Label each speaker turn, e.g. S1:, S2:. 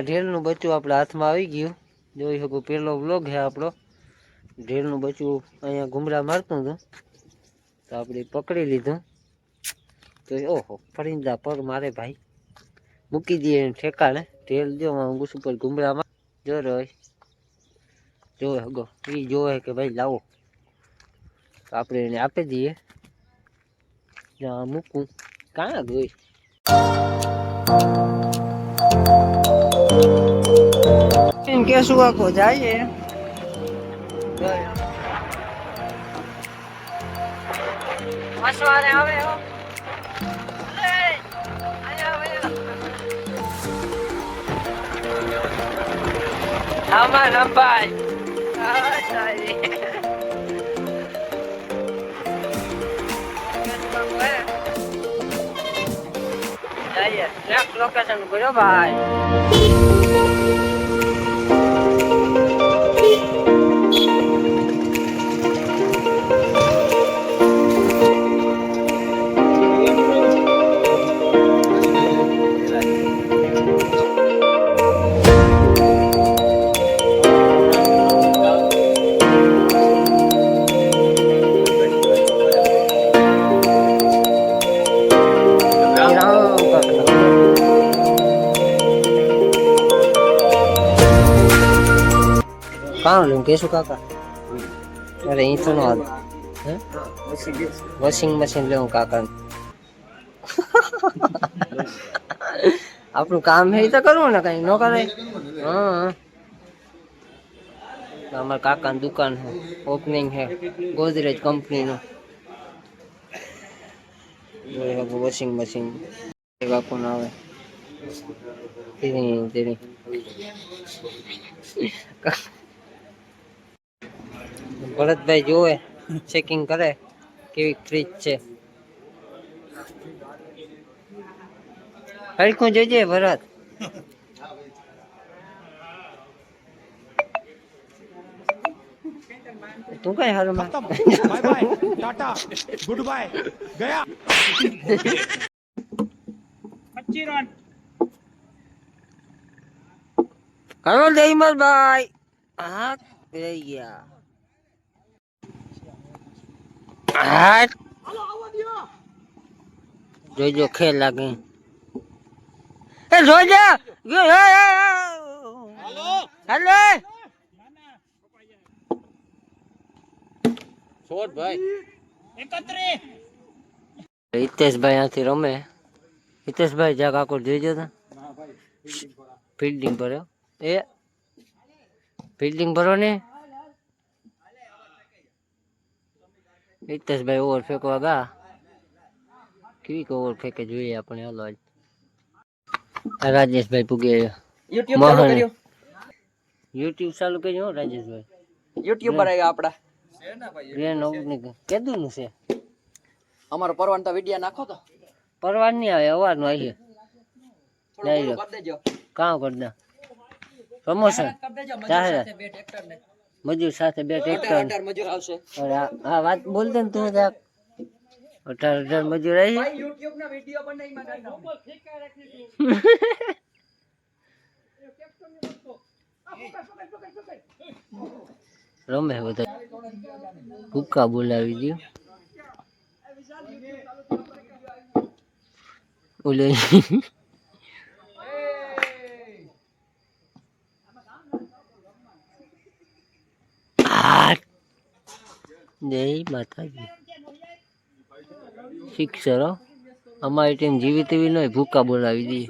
S1: ઢેલનું બચ્ચું આપણા હાથમાં આવી ગયું. જોઈ શકો પેલો વ્લોગ છે આપણો. ઢેલનું બચ્ચું અહીંયા ઘુમરા મારતું હતું. તો આપણે પકડી લીધું. તો ઓહો, ફરિંદા પગ મારે ભાઈ. મૂકી દઈએ એને ઠેકાણે. ઢેલ જો અંગુસ ઉપર ઘુમરામાં જો રોય. જોવે હગો. એ જોવે કે ભાઈ લાવો. આપણે એને આપી દઈએ. મૂકું. કાં ગઈ એમ કે શું આખો? જાય મસવારે આવે હો. લોકેશન કર્યો ભાઈ. કાં લઉં કેશું કાકા અરે અહીં તો નો હે વોશિંગ મશીન લેવું કાકા આપણું કામ હે ઈ તો કરવું ને કઈ ન કરે હા અમારા કાકાની દુકાન છે ઓપનિંગ છે ગોદરેજ કંપનીનું વોશિંગ મશીન કાકુ ના આવે તેની તેની ભરતભાઈ જોવે ચેકિંગ કરે કેવી ફ્રીજ છે હરખું જોજે ભરત તું કઈ હાલ
S2: bye bye tata good bye ગયા 25 રન
S1: કરો જયમલભાઈ હા રહી ગયા હા જોજો ખેલ લાગે એ જોજો હેલો હિતેશભાઈ ત્યાંથી રમે હિતેશભાઈ જા કાકોર જોઈજો તો ફિલ્ડિંગ ભર્યો એ ફિલ્ડિંગ ભરો ને હિતેશભાઈ ઓવર ફેંકવા ગા કેવી ઓવર ફેંકે જોઈએ આપણે હલો રાજેશભાઈ પૂગે.
S3: યુટ્યુબ ચાલુ. રાજેશભાઈ
S1: યુટ્યુબ ચાલુ કર્યું રાજેશભાઈ.
S3: યુટ્યુબર આવ્યા આપડા.
S1: ગ્રેન કેદું નું છે?
S3: અમારો પરવાન તો વિડિયા નાખો તો.
S1: પરવાન નહીં આવે અવારનું
S3: આવી
S1: લઈ
S3: કરી
S1: દે. પ્રમોશન. જાહેરાત. મજૂર સાથે બે ટ્રેક્ટર
S3: મજૂર આવશે.
S1: અરે આ વાત બોલ દે ને તું જરાક અઢાર અઢાર મજૂર આવી
S3: યુટ્યુબ ના વિડિયો બનાવીમાં
S1: રમે બધા. ભૂકા બોલાવી દો ઓલે જય માતાજી. શિક્ષરો અમારી ટીમ જીવી તેવી નહીં ભૂકા બોલાવી દઈએ.